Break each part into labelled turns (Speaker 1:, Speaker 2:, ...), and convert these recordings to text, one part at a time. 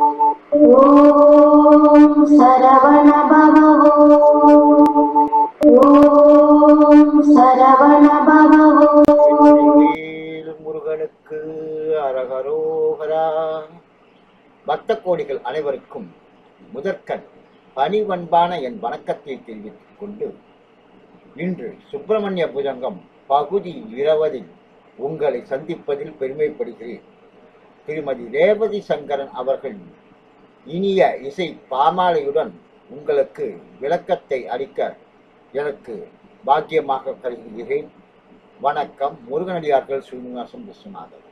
Speaker 1: ஓம் சரவண
Speaker 2: முருகனுக்கு அரகரோகரா. பக்த கோடிகள் அனைவருக்கும் முதற்கண் பணிவன்பான என் வணக்கத்தை தெரிவித்துக் கொண்டு இன்று சுப்பிரமணிய புஜங்கம் பகுதி இருபதில் உங்களை சந்திப்பதில் பெருமைப்படுகிறேன். திருமதி ரேவதி சங்கரன் அவர்கள் இனிய இசை பாமாலையுடன் உங்களுக்கு விளக்கத்தை அளிக்க எனக்கு பாக்கியமாக கருதுகிறேன் வணக்கம் முருகனடியார்கள் Srinivasan Viswanathan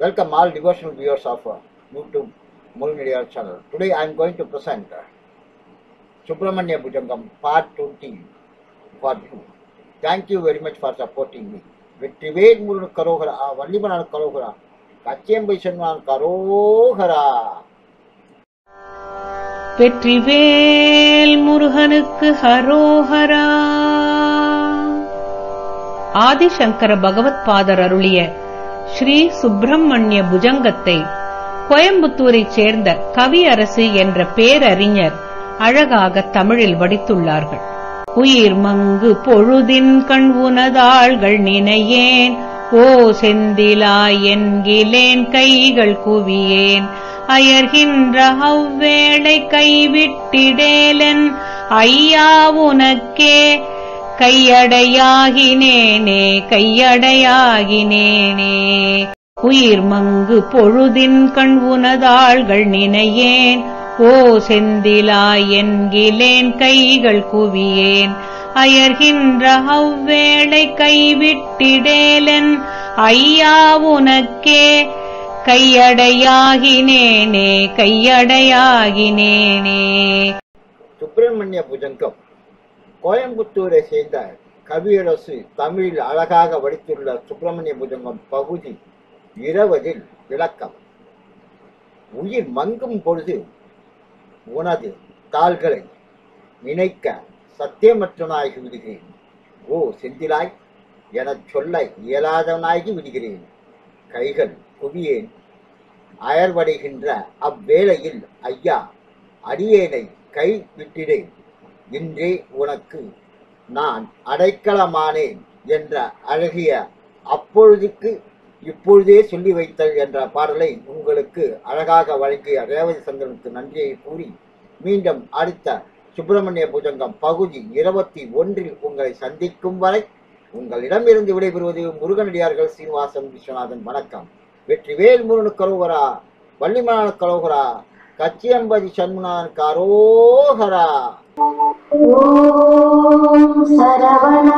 Speaker 2: welcome all devotional viewers of YouTube Muruganadiyar channel today I am going to present Subramanya Bhujangam part twenty four you thank you very much for supporting me Vetrivel Murugan கரோகரா வள்ளிமனார் கரோகரா கச்சியம்பை சென்வான் கரோகரா.
Speaker 3: வெற்றிவேல் முருகனுக்கு ஹரோஹரா. ஆதிசங்கர பகவத் father அருளிய ஸ்ரீ சுப்பிரமணிய புஜங்கத்தை கோயம்புத்தூரைச் சேர்ந்த கவியரசு என்ற பேரறிஞர் அழகாக தமிழில் வடித்துள்ளார்கள். உயிர் மங்கு பொழுதின் கண் உனதாள்கள் நினையேன். ஓ செந்திலாய் என்கிலேன் கைகள் குவியேன். அயர்கின்ற அவ்வேளை கைவிட்டிடேலன். ஐயா உனக்கே கையடையாகினேனே கையடையாகினேனே. உயிர் மங்கு பொழுதின் கண் உனதாள்கள் நினையேன். ஓ செந்திலாய் என்கிலேன் கைகள் குவியேன். அயர்கின்ற அவ்வேளை கைவிட்டிடேலன் ஐயா உனக்கே கையடையாகினேனே கையடையாகினேனே.
Speaker 2: சுப்பிரமணிய புஜங்கம் கோயம்புத்தூரை சேர்ந்த கவியரசு தமிழில் அழகாக வடித்துள்ள சுப்பிரமணிய புஜங்கம் பகுதி இருபதில் விளக்கம். உயிர் மங்கும் பொழுது உனது தாள்களை நினைக்க சத்தியமற்றனாகி விடுகிறேன். ஓ செந்திலாய் எனச் சொல்ல இயலாதவனாகி விடுகிறேன். கைகள் குவியேன். அயர்வடைகின்ற அவ்வேளையில் ஐயா அடியேனை கை விட்டிடேன் இன்றே உனக்கு நான் அடைக்கலமானேன் என்ற அழகிய அப்பொழுதுக்கு இப்பொழுதே சொல்லி வைத்தல் என்ற பாடலை உங்களுக்கு அழகாக வழங்கிய ரேவதி சங்கரனுக்கு நன்றியை கூறி மீண்டும் அடுத்த சுப்பிரமணிய புஜங்கம் பகுதி இருபத்தி ஒன்றில் உங்களை சந்திக்கும் வரை உங்களிடமிருந்து விடைபெறுவது முருகனடியார்கள் சீனிவாசன் விஸ்வநாதன். வணக்கம். வெற்றிவேல் முருகனு கரோகரா வள்ளிமலான கரோகரா கச்சியம்பதி சண்முனான் கரோகரா.
Speaker 1: ஓம் சரவண